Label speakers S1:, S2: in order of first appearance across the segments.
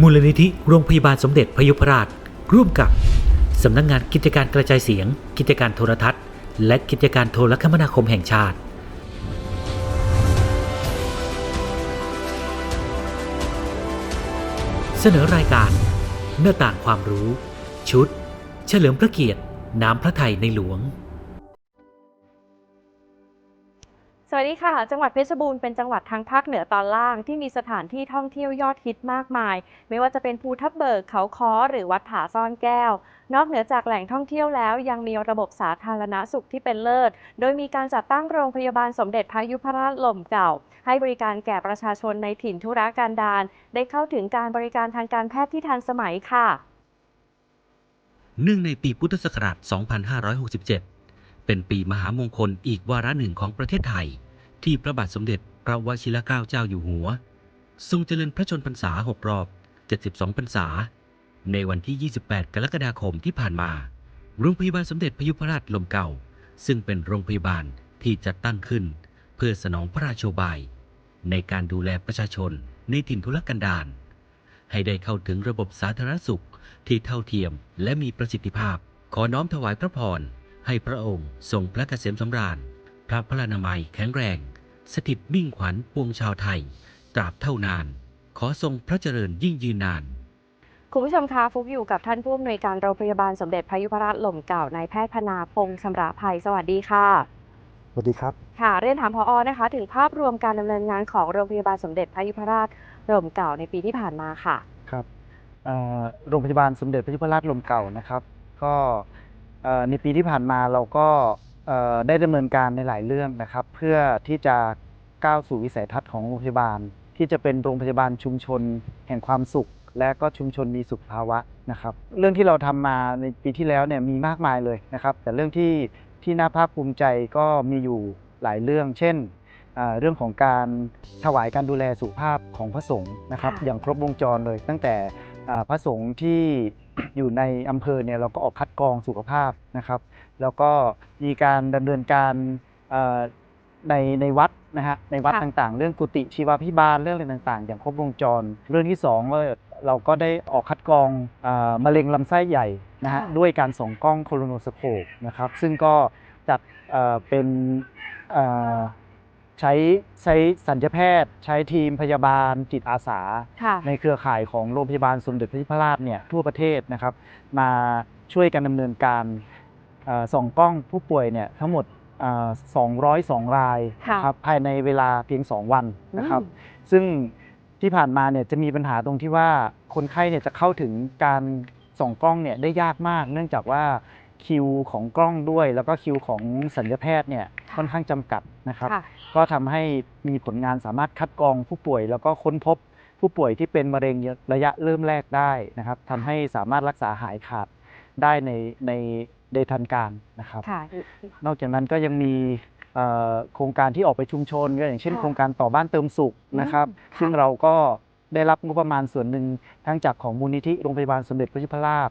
S1: มูลนิธิโรงพยาบาลสมเด็จพยุพราช ร่วมกับ สำนักงงานกิจการกระจายเสียง กิจการโทรทัศน์ และกิจการโทรคมนาคมแห่งชาติเสนอรายการหน้าต่างความรู้ ชุด เฉลิมพระเกียรติ น้ำพระไทยในหลวง
S2: วัสดีค่ะ จังหวัดเพชรบูรณ์เป็นจังหวัดทางภาคเหนือตอนล่างที่มีสถานที่ท่องเที่ยวยอดฮิตมากมาย ไม่ว่าจะเป็นภูทับเบิกเขาค้อหรือวัดผาซ่อนแก้ว นอกเหนือจากแหล่งท่องเที่ยวแล้ว ยังมีระบบสาธารณสุขที่เป็นเลิศ โดยมีการจัดตั้งโรงพยาบาลสมเด็จพระยุพราชหล่มเก่า ให้บริการแก่ประชาชนในถิ่นธุรกันดารได้เข้าถึงการบริการทางการแพทย์ที่ทันสมัยค่ะ
S3: เนื่องในปีพุทธศักราช 2567 เป็นปีมหามงคลอีกวาระหนึ่งของประเทศไทย ที่พระบาทสมเด็จพระวชิรเกล้าเจ้าอยู่หัว ทรงเจริญพระชนพรรษา 6 รอบ 72 พรรษา ในวันที่ 28 กรกฎาคมที่ผ่านมา โรงพยาบาลสมเด็จพยุพราชลมเก่า ซึ่งเป็นโรงพยาบาลที่จัดตั้งขึ้น เพื่อสนองพระราชบาย ในการดูแลประชาชนในถิ่นทุรกันดารให้ได้เข้าถึงระบบสาธารณสุขที่เท่าเทียมและมีประสิทธิภาพ ขอน้อมถวายพระพรให้พระองค์ทรงพระเกษมสำราญ พระพลานามัยแข็งแรง สถิตมิ่งขวัญปวงชาวไทย ตราบเท่านาน ขอทรงพระเจริญยิ่งยืนนาน
S2: คุณผู้ชมคะฟุกอยู่กับท่านผู้อำนวยการโรงพยาบาลสมเด็จพระยุพราชหล่มเก่านายแพทย์พนาพงษ์ชำระภัยสวัสดีค่ะ
S4: สวัสดีครับ
S2: ค่ะ เรียนถามพออนะคะ ถึงภาพรวมการดำเนินงานของโรงพยาบาลสมเด็จพระยุพราชหล่มเก่าในปีที่ผ่านมาค่ะ
S4: ครับเอ่อโรงพยาบาลสมเด็จพระยุพราชลมเก่านะครับ ก็เอ่อในปีที่ผ่านมาเราก็เอ่อ ได้ดำเนินการในหลายเรื่องนะครับ เพื่อที่จะก้าวสู่วิสัยทัศน์ของโรงพยาบาล ที่จะเป็นโรงพยาบาลชุมชน แห่งความสุข และก็ชุมชนมีสุขภาวะนะครับ เรื่องที่เราทำมาในปีที่แล้วเนี่ยมีมากมายเลยนะครับ แต่เรื่องที่ที่น่าภาคภูมิใจก็มีอยู่หลายเรื่อง เช่นอ่าเรื่องของการถวายการดูแลสุขภาพของพระสงฆ์นะครับ
S2: ค่ะ
S4: อย่างครบวงจรเลย ตั้งแต่อ่าพระสงฆ์ที่อยู่ในอำเภอเนี่ยเราก็ออกคัดกรองสุขภาพนะครับ แล้วก็มีการดำเนินการเอ่อในในวัดนะฮะในวัด
S2: ค่ะ
S4: ต่างๆ เรื่องกุฏิชีวาพิบาลเรื่องอะไรต่างๆ อย่างครบวงจร เรื่องที่สองก็เราก็ได้ออกคัดกรองอ่ามะเร็งลำไส้ใหญ่นะฮะ
S2: ค่ะ
S4: ด้วยการส่องกล้องโคโรโนสโคปนะครับซึ่งก็จัดเอ่อเป็นเอ่อใช้ใช้สัญญแพทย์ ใช้ทีมพยาบาลจิตอาสา
S2: ค่ะ
S4: ในเครือข่ายของโรงพยาบาลสมเด็จพระยุพราชเนี่ยทั่วประเทศนะครับ มาช่วยกันดำเนินการเอ่อ ส่องกล้องผู้ป่วยเนี่ยทั้งหมดเอ่อ202 ราย
S2: ค่ะ
S4: นะครับภายในเวลาเพียง 2 วันนะครับ
S2: อืม
S4: ซึ่งที่ผ่านมาเนี่ยจะมีปัญหาตรงที่ว่าคนไข้เนี่ยจะเข้าถึงการส่องกล้องเนี่ยได้ยากมาก เนื่องจากว่าคิวของกล้องด้วย แล้วก็คิวของสัญญแพทย์เนี่ยค่อนข้างจำกัดนะครับ
S2: ค่ะ
S4: ก็ทำให้มีผลงานสามารถคัดกรองผู้ป่วย แล้วก็ค้นพบผู้ป่วยที่เป็นมะเร็งระยะเริ่มแรกได้นะครับทำให้สามารถรักษาหายขาดได้ในใน ในทันการนะครับ
S2: ค่ะ
S4: นอกจากนั้นก็ยังมีเอ่อโครงการที่ออกไปชุมชนก็อย่างเช่น
S2: ค่ะ
S4: โครงการต่อบ้านเติมสุขนะครับ
S2: อืมค่ะ
S4: ซึ่งเราก็ได้รับงบประมาณส่วนหนึ่งทั้งจากของมูลนิธิโรงพยาบาลสมเด็จพระยุพราช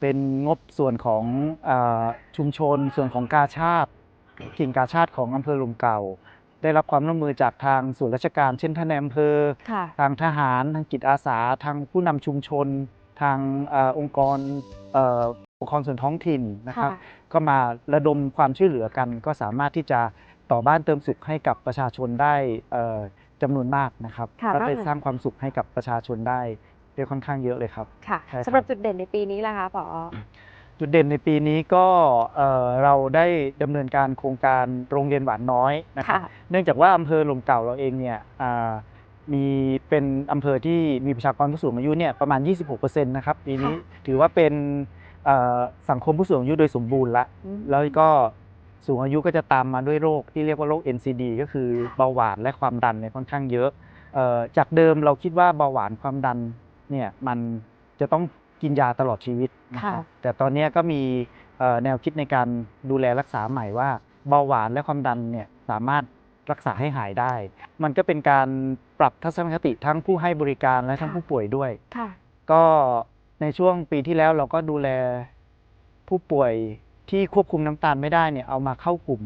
S4: เป็นงบส่วนของเออชุมชน ส่วนของกาชาติกิ่งกาชาติของอำเภอหลุมเก่า ได้รับความร่วมมือจากทางส่วนราชการ เช่นท่านในอำเภอ
S2: ค่ะ
S4: ทางทหาร ทางจิตอาสา ทางผู้นำชุมชน ทางเออองค์กรเอ่อป กครองส่วนท้องถิ่นนะครับ
S2: ค่ะ
S4: ก็มาระดมความช่วยเหลือกัน ก็สามารถที่จะต่อบ้านเติมสุขให้กับประชาชนได้เอ่อจำนวนมากนะครับ
S2: ค่ะ
S4: ก็ได้
S2: นอกจาก
S4: สร้างความสุขให้กับประชาชนได้ได้ค่อนข้างเยอะเลยครับ
S2: ค่ะ
S4: ใช่ครับ
S2: สำหรับจุดเด่นในปีนี้ล่ะคะผอ
S4: จุดเด่นในปีนี้ก็เอ่อเราได้ดำเนินการโครงการโรงเรียนหวานน้อยนะครับ
S2: ค่ะ
S4: เนื่องจากว่าอำเภอหลมเก่าเราเองเนี่ยอ่ามีเป็นอำเภอที่มีประชากรผู้สูงอายุเนี่ยประมาณ 26%นะครับปีนี้ถือว่าเป็นเอ่อ สังคมผู้สูงอายุโดยสมบูรณ์ละ
S2: อืม
S4: แล้วก็สูงอายุก็จะตามมาด้วยโรคที่เรียกว่าโรค NCD ก็คือเบาหวานและความดันเนี่ยค่อนข้างเยอะเอ่อจากเดิมเราคิดว่าเบาหวานความดันเนี่ยมันจะต้องกินยาตลอดชีวิตนะครับ
S2: ค่ะ
S4: แต่ตอนเนี้ยก็มีเอ่อแนวคิดในการดูแลรักษาใหม่ว่าเบาหวานและความดันเนี่ยสามารถรักษาให้หายได้ มันก็เป็นการปรับทัศนคติทั้งผู้ให้บริการและทั้ง
S2: ค่ะ
S4: ผู้ป่วยด้วย
S2: ค่ะ
S4: ก็ ในช่วงปีที่แล้วเราก็ดูแลผู้ป่วยที่ควบคุมน้ำตาลไม่ได้เนี่ยเอามาเข้ากลุ่ม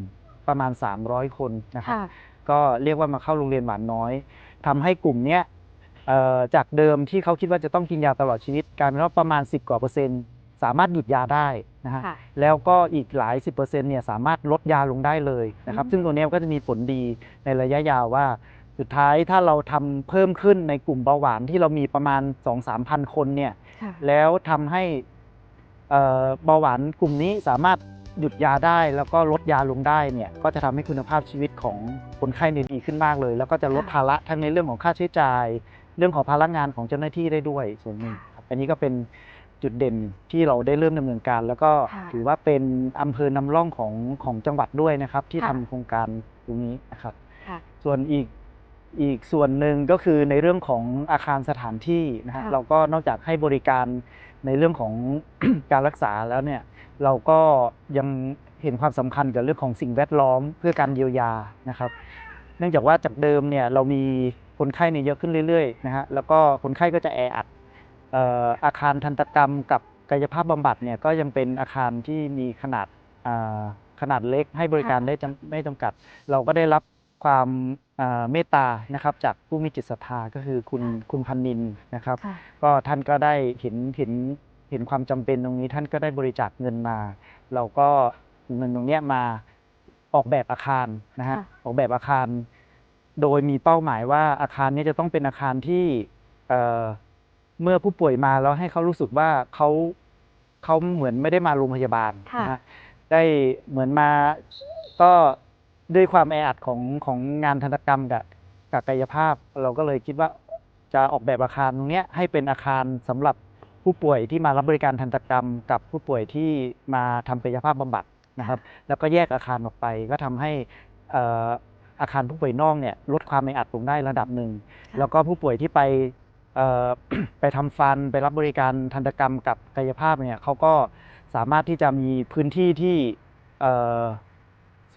S4: ประมาณ 300 คนนะครับ
S2: ค่ะ
S4: ก็เรียกว่ามาเข้าโรงเรียนหวานน้อยทำให้กลุ่มเนี้ยเอ่อจากเดิมที่เขาคิดว่าจะต้องกินยาตลอดชีวิตกลายเป็นว่าประมาณ 10 กว่าเปอร์เซ็นต์สามารถหยุดยาได้นะฮะ
S2: ค่ะ
S4: แล้วก็อีกหลาย 10%เนี่ยสามารถลดยาลงได้เลยนะครับ
S2: อืม
S4: ซึ่งตัวเนี้ยก็จะมีผลดีในระยะยาวว่า สุดท้ายถ้าเราทำเพิ่มขึ้นในกลุ่มเบาหวานที่เรามีประมาณ2-3พันคนเนี่ย
S2: ค่ะ
S4: แล้วทำให้เอ่อเบาหวานกลุ่มนี้สามารถหยุดยาได้แล้วก็ลดยาลงได้เนี่ยก็จะทำให้คุณภาพชีวิตของคนไข้เนี่ยดีขึ้นมากเลย แล้วก็จะลด
S2: ค่ะ
S4: ภาระทั้งในเรื่องของค่าใช้จ่าย เรื่องของภาระงานของเจ้าหน้าที่ได้ด้วยส่วนหนึ่งครับอันนี้ก็เป็นจุดเด่นที่เราได้เริ่มดำเนินการ แล้วก็
S2: ค่ะ
S4: ถือว่าเป็นอำเภอนำร่องของของจังหวัดด้วยนะครับ ที่
S2: ค่ะ
S4: ทำโครงการตรงนี้นะครับ
S2: ค่ะ
S4: ส่วนอีก อีกส่วนหนึ่งก็คือในเรื่องของอาคารสถานที่นะฮะ
S2: ค่ะ
S4: เราก็นอกจากให้บริการในเรื่องของ การรักษาแล้วเนี่ยเราก็ยังเห็นความสำคัญกับเรื่องของสิ่งแวดล้อมเพื่อการเยียวยานะครับ เนื่องจากว่าจากเดิมเนี่ยเรามีคนไข้เนี่ยเยอะขึ้นเรื่อยๆนะฮะแล้วก็คนไข้ก็จะแออัดเอ่ออาคารทันตกรรมกับกายภาพบำบัดเนี่ยก็ยังเป็นอาคารที่มีขนาดอ่าขนาดเล็กให้บริการ
S2: ค่ะ
S4: ได้จำไม่จำกัด เราก็ได้รับความอ่า เมตตานะครับจากผู้มีจิตศรัทธาก็คือคุณคุณพันนินนะครับ
S2: ค่ะ
S4: ก็ท่านก็ได้เห็นเห็นเห็นความจำเป็นตรงนี้ท่านก็ได้บริจาคเงินมา เราก็เงินตรงเนี้ยมาออกแบบอาคารนะฮะ
S2: ค่ะ
S4: ออกแบบอาคาร โดยมีเป้าหมายว่าอาคารเนี้จะต้องเป็นอาคารที่เอ่อเมื่อผู้ป่วยมาแล้วให้เขารู้สึกว่าเขาเขาเหมือนไม่ได้มาโรงพยาบาล
S2: ค่ะ
S4: นะฮะได้เหมือนมาก็ ด้วยความแออัดของของงานทันตกรรมกับกับกายภาพ เราก็เลยคิดว่าจะออกแบบอาคารตรงเนี้ยให้เป็นอาคารสำหรับผู้ป่วยที่มารับบริการทันตกรรม กับผู้ป่วยที่มาทำกายภาพบำบัดนะครับ แล้วก็แยกอาคารออกไป ก็ทำให้เอ่ออาคารผู้ป่วยนอกเนี่ยลดความแออัดลงได้ระดับหนึ่ง
S2: ค่ะ
S4: แล้วก็ผู้ป่วยที่ไปเอ่อ ไปทำฟันไปรับบริการทันตกรรมกับกายภาพเนี่ยเขาก็สามารถที่จะมีพื้นที่ที่เอ่อส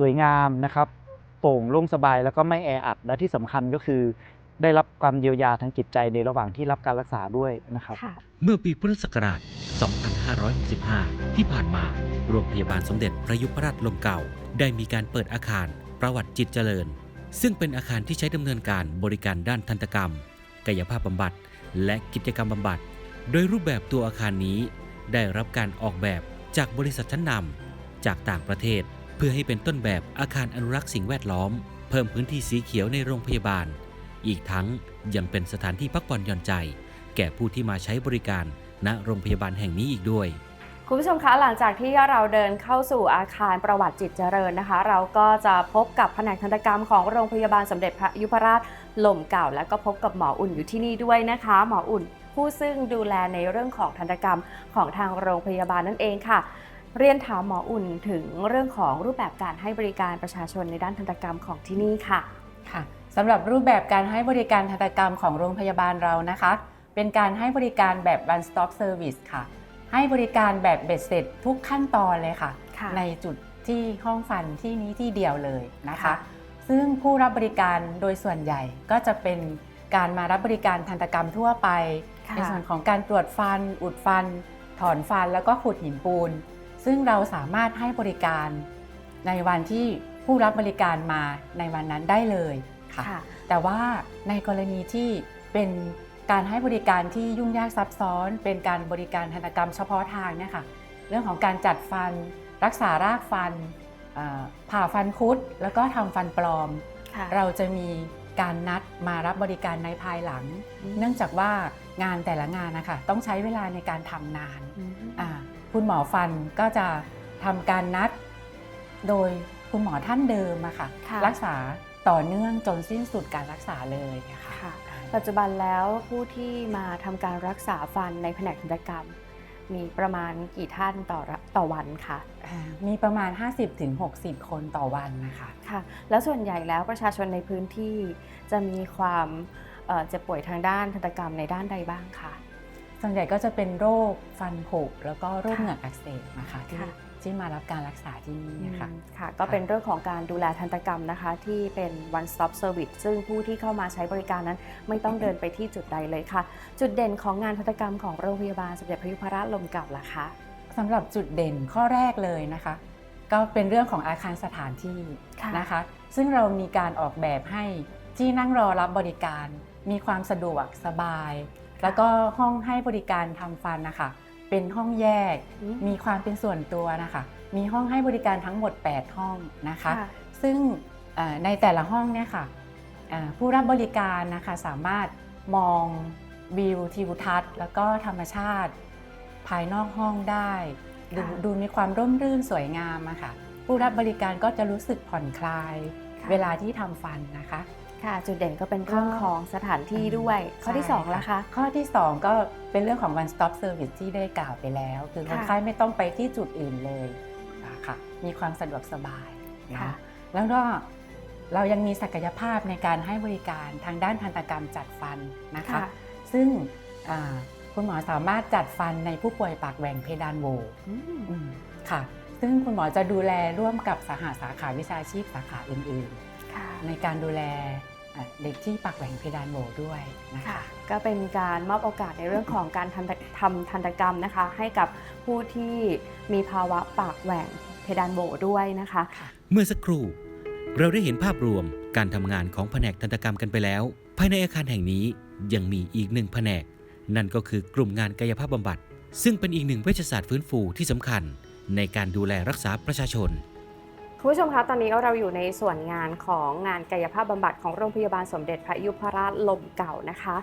S4: วยงามนะครับโปร่งโล่งสบายแล้วก็ไม่แออัดและที่สำคัญก็คือ ได้รับความเยียวยาทางจิตใจในระหว่างที่รับการรักษาด้วยนะครับ
S2: ค่ะ
S3: เมื่อปีพุทธศักราช 2565ที่ผ่านมาโรงพยาบาลสมเด็จพระยุพราชลมเก่า ได้มีการเปิดอาคารประวัติจิตเจริญ ซึ่งเป็นอาคารที่ใช้ดำเนินการบริการด้านทันตกรรม กายภาพบำบัด และกิจกรรมบำบัด โดยรูปแบบตัวอาคารนี้ ได้รับการออกแบบจากบริษัทชั้นนำจากต่างประเทศเพื่อให้เป็นต้นแบบอาคารอนุรักษ์สิ่งแวดล้อม เพิ่มพื้นที่สีเขียวในโรงพยาบาล อีกทั้งยังเป็นสถานที่พักผ่อนหย่อนใจ แก่ผู้ที่มาใช้บริการณโรงพยาบาลแห่งนี้อีกด้วย
S2: คุณผู้ชมคะหลังจากที่เราเดินเข้าสู่อาคารประวัติจิตเจริญนะคะ เราก็จะพบกับแผนกทันตกรรมของโรงพยาบาลสมเด็จพระยุพราชหล่มเก่า แล้วก็พบกับหมออุ่นอยู่ที่นี่ด้วยนะคะ หมออุ่นผู้ซึ่งดูแลในเรื่องของทันตกรรมของทางโรงพยาบาลนั่นเองค่ะ เรียนถามหมออุ่นถึงเรื่องของรูปแบบการให้บริการประชาชนในด้านทันตกรรมของที่นี่ค่ะ
S5: ค่ะสำหรับรูปแบบการให้บริการทันตกรรมของโรงพยาบาลเรานะคะ เป็นการให้บริการแบบ one stop service ค่ะ ให้บริการแบบเบ็ดเสร็จทุกขั้นตอนเลยค่ะ
S2: ค่ะ
S5: ในจุดที่ห้องฟันที่นี้ที่เดียวเลยนะคะ
S2: ค่ะ
S5: ซึ่งผู้รับบริการโดยส่วนใหญ่ก็จะเป็นการมารับบริการทันตกรรมทั่วไป
S2: ค่ะ
S5: ในส่วนของการตรวจฟัน อุดฟัน ถอนฟันแล้วก็ขูดหินปูน ซึ่งเราสามารถให้บริการในวันที่ผู้รับบริการมาในวันนั้นได้เลยค่ะ
S2: ค่ะ
S5: แต่ว่าในกรณีที่เป็นการให้บริการที่ยุ่งยากซับซ้อน เป็นการบริการทันตกรรมเฉพาะทางเนี่ยค่ะเรื่องของการจัดฟัน รักษารากฟันเอ่อผ่าฟันคุด แล้วก็ทำฟันปลอม
S2: ค่ะ
S5: เราจะมีการนัดมารับบริการในภายหลัง
S2: อืม
S5: เนื่องจากว่างานแต่ละงานนะคะต้องใช้เวลาในการทำนาน
S2: อืม
S5: อ่า คุณหมอฟันก็จะทำการนัดโดยคุณหมอท่านเดิมอะค่ะ
S2: ค่ะ
S5: รักษาต่อเนื่องจนสิ้นสุดการรักษาเลยอะค่ะ
S2: ค่ะ
S5: อ่า
S2: ปัจจุบันแล้วผู้ที่มาทำการรักษาฟันในแผนกทันตกรรม มีประมาณกี่ท่านต่อระต่อวันคะ
S5: อ่ามีประมาณ 50-60 คนต่อวันนะคะ
S2: ค่ะ แล้วส่วนใหญ่แล้วประชาชนในพื้นที่จะมีความเอ่อเจ็บป่วยทางด้านทันตกรรมในด้านใดบ้างคะ
S5: ส่วนใหญ่ก็จะเป็นโรคฟันผุแล้วก็โรค
S2: ค่ะ
S5: เหงือกอักเสบนะคะที่
S2: ค่ะ
S5: ที่มารับการรักษาที่นี่นะคะ
S2: อืมค่ะ ก็เป็นเรื่องของการดูแลทันตกรรมนะคะ ที่เป็น one stop service ซึ่งผู้ที่เข้ามาใช้บริการนั้น ไม่ต้องเดินไปที่จุดใดเลยค่ะ จุดเด่นของงานทันตกรรมของโรงพยาบาลสมเด็จพระยุพราชลมเก่าล่ะคะ
S5: สำหรับจุดเด่นข้อแรกเลยนะคะ ก็เป็นเรื่องของอาคารสถานที่
S2: ค่ะ
S5: นะคะ ซึ่งเรามีการออกแบบให้ที่นั่งรอรับบริการ มีความสะดวกสบาย แล้วก็ห้องให้บริการทำฟันนะคะ เป็นห้องแยก
S2: อืม
S5: มีความเป็นส่วนตัวนะคะ มีห้องให้บริการทั้งหมด 8 ห้องนะคะ
S2: ค่ะ
S5: ซึ่งเอ่อในแต่ละห้องเนี่ยค่ะเอ่อผู้รับบริการนะคะสามารถมองวิวทิวทัศน์ แล้วก็ธรรมชาติ ภายนอกห้องได้ดู
S2: ค่ะ
S5: ดูมีความร่มรื่นสวยงามอะค่ะ ผู้รับบริการก็จะรู้สึกผ่อนคลาย
S2: ค่ะ
S5: เวลาที่ทำฟันนะคะ
S2: ค่ะ จุดเด่นก็เป็นเรื่องของสถานที่ด้วย ข้อที่
S5: ใช่
S2: สองละคะ
S5: ข้อที่ 2 ก็เป็นเรื่องของ one stop service ที่ได้กล่าวไปแล้ว คือคน
S2: ค่ะ
S5: ไข้ไม่ต้องไปที่จุดอื่นเลยนะคะมีความสะดวกสบายนะ
S2: ค่ะ
S5: แล้วก็เรายังมีศักยภาพในการให้บริการทางด้านทันตกรรมจัดฟันนะคะ
S2: ค่ะ
S5: ซึ่งอ่าคุณหมอสามารถจัดฟันในผู้ป่วยปากแหว่งเพดานโหว
S2: อืม
S5: อืมค่ะ ซึ่งคุณหมอจะดูแลร่วมกับสหสาขาวิชาชีพสาขาอื่น
S2: ค่ะ
S5: ๆ ในการดูแลอะเด็กที่ปากแหว่งเพดานโหวด้วยนะคะ
S2: ค่ะก็เป็นการมอบโอกาสในเรื่องของการทันตทำทันตกรรมนะคะ ให้กับผู้ที่มีภาวะปากแหว่งเพดานโหวด้วยนะคะ
S3: เมื่อสักครู่เราได้เห็นภาพรวมการทำงานของแผนกทันตกรรมกันไปแล้ว ภายในอาคารแห่งนี้ยังมีอีกหนึ่งแผนก นั่นก็คือกลุ่มงานกายภาพบำบัด ซึ่งเป็นอีกหนึ่งเวชศาสตร์ฟื้นฟูที่สำคัญ ในการดูแลรักษาประชาชน
S2: คุณผู้ชมคะ ตอนนี้เราอยู่ในส่วนงานของงานกายภาพบำบัดของโรงพยาบาลสมเด็จพระยุพราชลมเก่านะคะ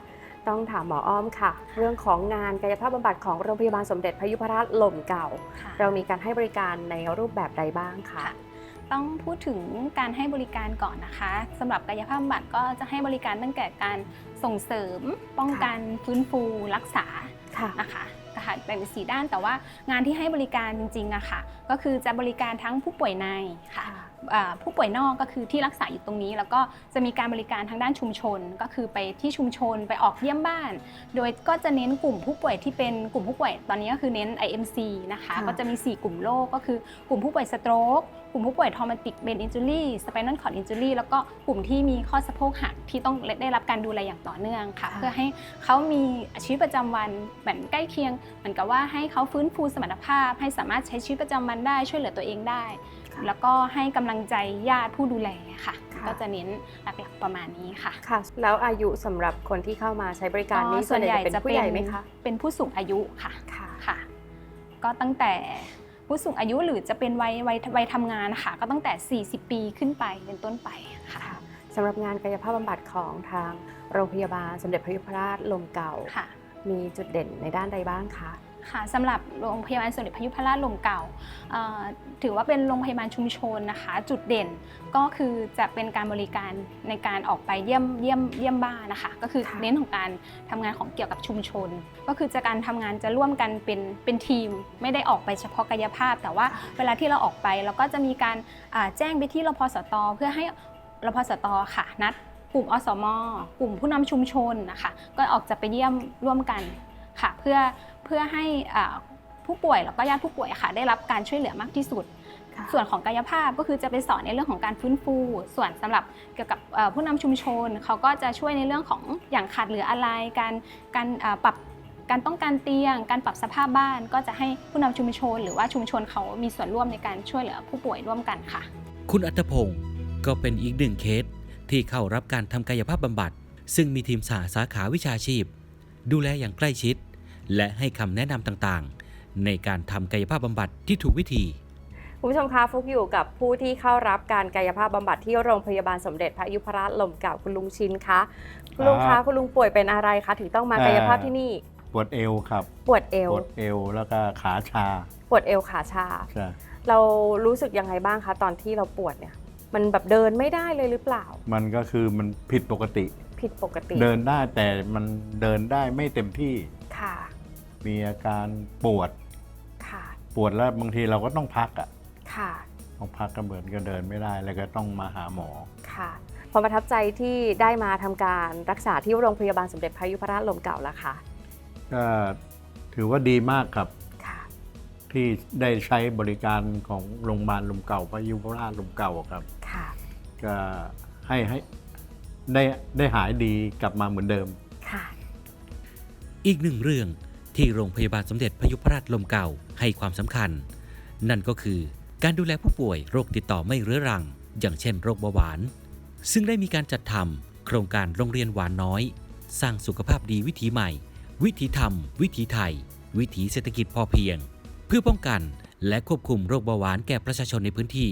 S2: ต้องถามหมออ้อมค่ะ เรื่องของงานกายภาพบำบัดของโรงพยาบาลสมเด็จพระยุพราชลมเก่า
S6: ค่ะ
S2: เรามีการให้บริการในรูปแบบใดบ้างคะ
S6: ค่ะต้องพูดถึงการให้บริการก่อนนะคะสำหรับกายภาพบำบัดก็จะให้บริการตั้งแต่การส่งเสริมป้องกันฟื้นฟูรักษา
S2: ค่ะ
S6: นะคะ ค่ะแบ่งเป็นสีด้านแต่ว่างานที่ให้บริการจริงๆอะค่ะ ก็คือจะบริการทั้งผู้ป่วยในค่ะ ผู้ป่วยนอกก็คือที่รักษาอยู่ตรงนี้ แล้วก็จะมีการบริการทางด้านชุมชน ก็คือไปที่ชุมชนไปออกเยี่ยมบ้าน โดยก็จะเน้นกลุ่มผู้ป่วยที่เป็นกลุ่มผู้ป่วยตอนนี้ก็คือเน้น IMC นะคะ
S2: ค่ะ
S6: ก็จะมี 4 กลุ่มโรคก็คือกลุ่มผู้ป่วยสโตรกกลุ่มผู้ป่วยทอมติกเบนอินจูรี่สไปนัลคอร์ดอินจูรี่แล้วก็กลุ่มที่มีข้อสะโพกหักที่ต้องได้รับการดูแลอย่างต่อเนื่องค่ะ
S2: ค่ะ
S6: เพื่อให้เขามีชีวิตประจำวันเหมือนใกล้เคียง เหมือนกับว่าให้เขาฟื้นฟูสมรรถภาพ ให้สามารถใช้ชีวิตประจำวันได้ช่วยเหลือตัวเองได้
S2: ค่ะ
S6: แล้วก็ให้กำลังใจญาติผู้ดูแลค่ะ
S2: ค่ะ
S6: ก็จะเน้นหลักๆประมาณนี้ค่ะ
S2: ค่ะ แล้วอายุสำหรับคนที่เข้ามาใช้บริการนี้ส่วนใหญ่จะเป็นผู้ใหญ่ไหมคะ
S6: เป็นผู้สูงอายุค่ะ
S2: ค่ะ
S6: ค่ะ ก็ตั้งแต่ผู้สูงอายุหรือจะเป็นวัยวัยวัยทำงานค่ะ ก็ตั้งแต่ 40 ปีขึ้นไปเป็นต้นไปค่ะ
S2: ค่ะสำหรับงานกายภาพบำบัดของทางโรงพยาบาลสมเด็จพระยุพราชลมเก่า
S6: ค่ะ
S2: มีจุดเด่นในด้านใดบ้างคะ
S6: ค่ะสำหรับโรงพยาบาลสมเด็จพระยุพราชลมเก่าเอ่อถือว่าเป็นโรงพยาบาลชุมชนนะคะ จุดเด่นก็คือจะเป็นการบริการในการออกไปเยี่ยมเยี่ยมเยี่ยมบ้านนะคะ ก็คือ
S2: ค่ะ
S6: เน้นของการทำงานของเกี่ยวกับชุมชน ก็คือจะการทำงานจะร่วมกันเป็นเป็นทีม ไม่ได้ออกไปเฉพาะกายภาพ แต่ว่าเวลาที่เราออกไปเราก็จะมีการอ่าแจ้งไปที่รพสต เพื่อให้รพสตค่ะนัดกลุ่มอสม กลุ่มผู้นำชุมชนนะคะ ก็ออกจะไปเยี่ยมร่วมกัน ค่ะเพื่อเพื่อให้อ่าผู้ป่วยแล้วก็ญาติผู้ป่วยค่ะได้รับการช่วยเหลือมากที่สุด ส่วนของกายภาพก็คือจะไปสอนในเรื่องของการฟื้นฟู ส่วนสำหรับเกี่ยวกับเอ่อผู้นำชุมชนเขาก็จะช่วยในเรื่องของอย่างขาดเหลืออะไร การการเอ่อปรับการต้องการเตียง การปรับสภาพบ้าน ก็จะให้ผู้นำชุมชน หรือว่าชุมชนเขามีส่วนร่วมในการช่วยเหลือผู้ป่วยร่วมกันค่ะ
S3: คุณอัตพงศ์ก็เป็นอีกหนึ่งเคสที่เข้ารับการทำกายภาพบำบัด ซึ่งมีทีมสาสาขาวิชาชีพ ดูแลอย่างใกล้ชิด และให้คำแนะนำต่างๆ ในการทำกายภาพบำบัดที่ถูกวิธี
S2: คุณผู้ชมคะฟุกอยู่กับผู้ที่เข้ารับการกายภาพบำบัดที่โรงพยาบาลสมเด็จพระยุพราชลมเก่าคุณลุงชินคะคุณลุง
S7: ครั
S2: คะ
S7: บ
S2: คุณลุงป่วยเป็นอะไรคะถึงต้องมากายภาพที่นี่
S7: ปวดเอวครับ
S2: ปวดเอว
S7: ปวดเอวแล้วก็ขาชา
S2: ปวดเอวขาชา
S7: ใช่
S2: เรารู้สึกยังไงบ้างคะตอนที่เราปวดเนี่ย มันแบบเดินไม่ได้เลยหรือเปล่า
S7: มันก็คือมันผิดปกติ
S2: ผิดปกติ
S7: เดินได้แต่มันเดินได้ไม่เต็มที่
S2: ค่ะ
S7: มีอาการปวด
S2: ค่ะ
S7: ปวดแล้วบางทีเราก็ต้องพักอะ
S2: ค่ะ
S7: ต้องพักก็เหมือนก็เดินไม่ได้ แล้วก็ต้องมาหาหมอ
S2: ค่ะความประทับใจที่ได้มาทำการรักษาที่โรงพยาบาลสมเด็จพระยุพราชลมเก่าแล้วค่ะ
S7: ก็ถือว่าดีมากครับ
S2: ค่ะ
S7: ที่ได้ใช้บริการของโรงพยาบาลลมเก่าพระยุพราชลมเก่าครับ
S2: ค่ะ
S7: ก็ให้ให้ได้ได้หายดีกลับมาเหมือนเดิม
S2: ค่ะ
S3: อีกหนึ่งเรื่อง ที่โรงพยาบาลสมเด็จพยุพราชลมเก่าให้ความสำคัญ นั่นก็คือการดูแลผู้ป่วยโรคติดต่อไม่เรื้อรัง อย่างเช่นโรคเบาหวาน ซึ่งได้มีการจัดทำโครงการโรงเรียนหวานน้อย สร้างสุขภาพดีวิถีใหม่ วิถีธรรม วิถีไทย วิถีเศรษฐกิจพอเพียง เพื่อป้องกันและควบคุมโรคเบาหวานแก่ประชาชนในพื้นที่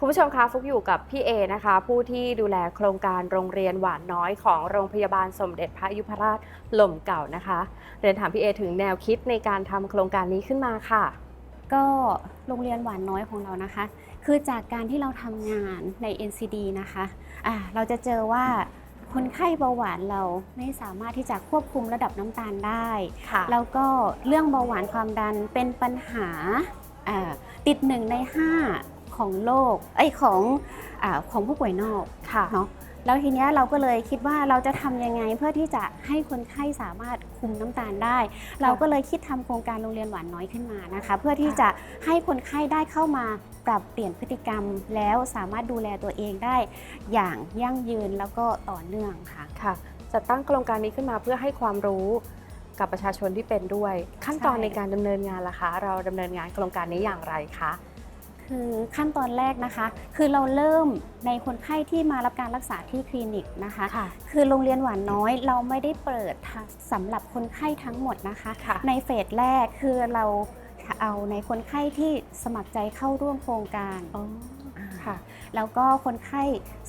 S2: คุณผู้ชมคะฟุกอยู่กับพี่เอนะคะ ผู้ที่ดูแลโครงการโรงเรียนหวานน้อยของโรงพยาบาลสมเด็จพระยุพราชหล่มเก่านะคะ เรียนถามพี่เอถึงแนวคิดในการทำโครงการนี้ขึ้นมาค่ะ
S8: ก็โรงเรียนหวานน้อยของเรานะคะ คือจากการที่เราทำงานใน NCD นะคะอ่าเราจะเจอว่าคนไข้เบาหวานเราไม่สามารถที่จะควบคุมระดับน้ำตาลได้
S2: ค่ะ
S8: แล้วก็เรื่องเบาหวานความดันเป็นปัญหาอ่าติดหนึ่งใน5 ของโลกไอยของอาของผู้ป่วยนอก
S2: ค่ะ
S8: เนาะแล้วทีเนี้ยเราก็เลยคิดว่าเราจะทำยังไงเพื่อที่จะให้คนไข้สามารถคุมน้ำตาลได้ เราก็เลยคิดทำโครงการโรงเรียนหวานน้อยขึ้นมานะคะ เพื่อที่จะให้คนไข้ได้เข้ามาปรับเปลี่ยนพฤติกรรม แล้วสามารถดูแลตัวเองได้ อย่างยั่งยืนแล้วก็ต่อเนื่องค่ะ
S2: ค่ะจะตั้งโครงการนี้ขึ้นมาเพื่อให้ความรู้กับประชาชนที่เป็นด้วย ขั้นตอน
S8: ใช่
S2: ในการดำเนินงานล่ะคะ เราดำเนินงานโครงการนี้อย่างไรคะ
S8: คือขั้นตอนแรกนะคะ คือเราเริ่มในคนไข้ที่มารับการรักษาที่คลินิกนะคะ
S2: ค่ะ
S8: คือโรงเรียนหวานน้อยเราไม่ได้เปิดสำหรับคนไข้ทั้งหมดนะคะ
S2: ค่ะ
S8: ในเฟสแรกคือเราเอาในคนไข้ที่สมัครใจเข้าร่วมโครงการ
S2: อ๋อค่ะ
S8: แล้วก็คนไข้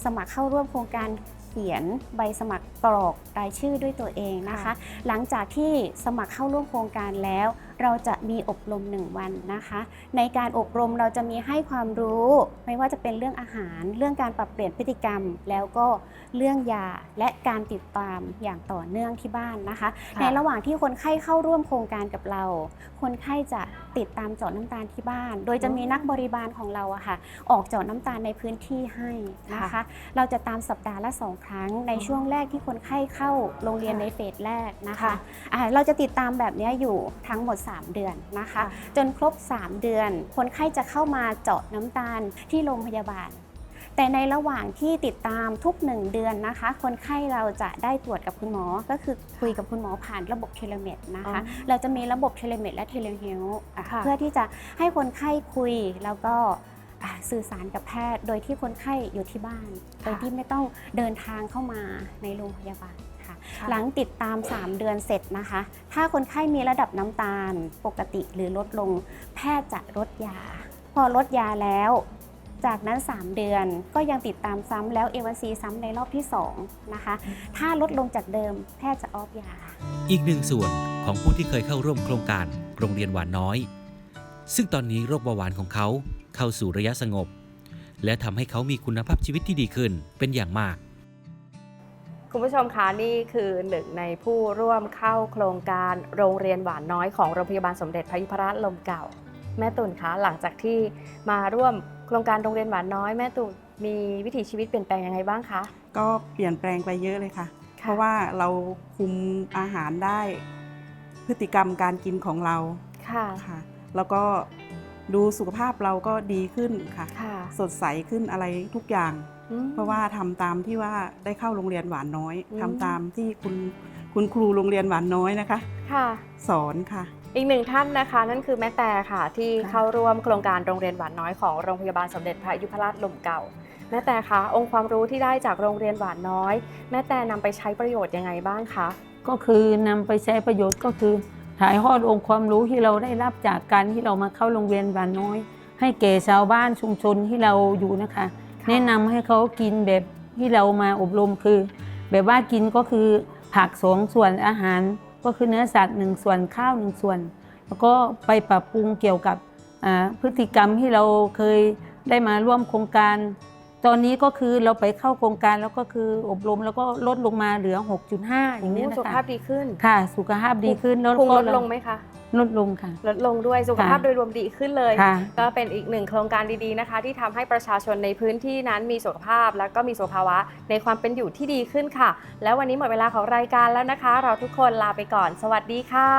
S8: สมัครเข้าร่วมโครงการเขียนใบสมัครกรอกรายชื่อด้วยตัวเองนะคะ
S2: ค่ะ
S8: หลังจากที่สมัครเข้าร่วมโครงการแล้ว เราจะมีอบรม 1 วันนะคะ ในการอบรมเราจะมีให้ความรู้ไม่ว่าจะเป็นเรื่องอาหาร เรื่องการปรับเปลี่ยนพฤติกรรม แล้วก็เรื่องยาและการติดตามอย่างต่อเนื่องที่บ้านนะคะ
S2: ค่ะ
S8: ในระหว่างที่คนไข้เข้าร่วมโครงการกับเรา คนไข้จะติดตามเจาะน้ำตาลที่บ้าน โดยจะมีนักบริบาลของเราอะค่ะ ออกเจาะน้ำตาลในพื้นที่ให้นะคะ เราจะตามสัปดาห์ละสองครั้งในช่วงแรกที่คนไข้เข้าโรงเรียนในเฟสแรกนะคะ
S2: ค่ะ
S8: อ่าเราจะติดตามแบบเนี้ยอยู่ทั้งหมด 3 เดือนนะคะ จนครบ 3 เดือน คนไข้จะเข้ามาเจาะน้ำตาลที่โรงพยาบาลแต่ในระหว่างที่ติดตามทุก1เดือนนะคะ คนไข้เราจะได้ตรวจกับคุณหมอ ก็คือคุยกับคุณหมอผ่านระบบเทเลเมดนะคะ
S2: อ๋อ
S8: เราจะมีระบบเทเลเมดและเทเลเฮล
S2: ค่ะ
S8: เพื่อที่จะให้คนไข้คุยแล้วก็อ่า สื่อสารกับแพทย์ โดยที่คนไข้อยู่ที่บ้าน โดยที่ไม่ต้องเดินทางเข้ามาในโรงพยาบาลค่ะ
S2: ค่ะ
S8: หลังติดตาม 3 เดือนเสร็จนะคะ ถ้าคนไข้มีระดับน้ำตาลปกติหรือลดลง แพทย์จะลดยา พอลดยาแล้วจากนั้น 3 เดือนก็ยังติดตามซ้ำแล้ว A1C ซ้ำในรอบที่ 2 นะคะ ถ้าลดลงจากเดิมแพทย์จะออฟยา
S3: อีกหนึ่งส่วนของผู้ที่เคยเข้าร่วมโครงการโรงเรียนหวานน้อย ซึ่งตอนนี้โรคเบาหวานของเขาเข้าสู่ระยะสงบ และทำให้เขามีคุณภาพชีวิตที่ดีขึ้นเป็นอย่างมาก
S2: คุณผู้ชมคะนี่คือหนึ่งในผู้ร่วมเข้าโครงการโรงเรียนหวานน้อยของโรงพยาบาลสมเด็จพระยุพราชลมเก่า แม่ตุ่นคะหลังจากที่มาร่วมโครงการโรงเรียนหวานน้อยแม่ตุ่นมีวิถีชีวิตเปลี่ยนแปลงยังไงบ้างคะ
S9: ก็เปลี่ยนแปลงไปเยอะเลยค่ะ เพราะว่าเราคุมอาหารได้ พฤติกรรมการกินของเรา
S2: ค่ะ
S9: ค่ะ แล้วก็ดูสุขภาพเราก็ดีขึ้นค่ะ
S2: ค่ะ
S9: สดใสขึ้นอะไรทุกอย่าง
S2: อืม
S9: เพราะว่าทำตามที่ว่าได้เข้าโรงเรียนหวานน้อย
S2: อืม
S9: ทำตามที่คุณคุณครูโรงเรียนหวานน้อยนะคะ
S2: ค่ะ
S9: สอนค่ะ
S2: อีกหนึ่งท่านนะคะ นั่นคือแม่แต่ค่ะ ที่
S9: ค่ะ
S2: เข้าร่วมโครงการโรงเรียนหวานน้อยของโรงพยาบาลสมเด็จพระยุพราชลมเก่าแม่แต่คะองค์ความรู้ที่ได้จากโรงเรียนหวานน้อย แม่แต่นำไปใช้ประโยชน์ยังไงบ้างคะ
S10: ก็คือนำไปใช้ประโยชน์ก็คือ ถ่ายทอดองค์ความรู้ที่เราได้รับจากการที่เรามาเข้าโรงเรียนบานน้อย ให้แก่ชาวบ้านชุมชนที่เราอยู่นะคะ แนะนำให้เขากินแบบที่เรามาอบรมคือ แบบว่ากินก็คือผักสองส่วนอาหาร ก็คือเนื้อสัตว์หนึ่งส่วนข้าวหนึ่งส่วน แล้วก็ไปปรับปรุงเกี่ยวกับอ่าพฤติกรรมที่เราเคยได้มาร่วมโครงการ ตอนนี้ก็คือเราไปเข้าโครงการแล้วก็คืออบรมแล้วก็ลดลงมาเหลือ 6.5 อย่างนี้ย
S2: โอ้
S10: นะ
S2: สุข
S10: คะ
S2: ภาพดีขึ้น
S10: ค่ะ สุขภาพดีขึ้นแล้ว
S2: พุง
S10: ก็
S2: ลดลงไหมคะ
S10: ลดลงค่ะ
S2: ลดลงด้วยสุขภาพ
S10: ค่ะ
S2: โดยรวมดีขึ้นเลย
S10: ค่ะ
S2: ก็เป็นอีกหนึ่งโครงการดีๆนะคะ ที่ทำให้ประชาชนในพื้นที่นั้นมีสุขภาพ และก็มีสุขภาวะในความเป็นอยู่ที่ดีขึ้นค่ะ แล้ววันนี้หมดเวลาของรายการแล้วนะคะ เราทุกคนลาไปก่อน สวัสดีค่ะ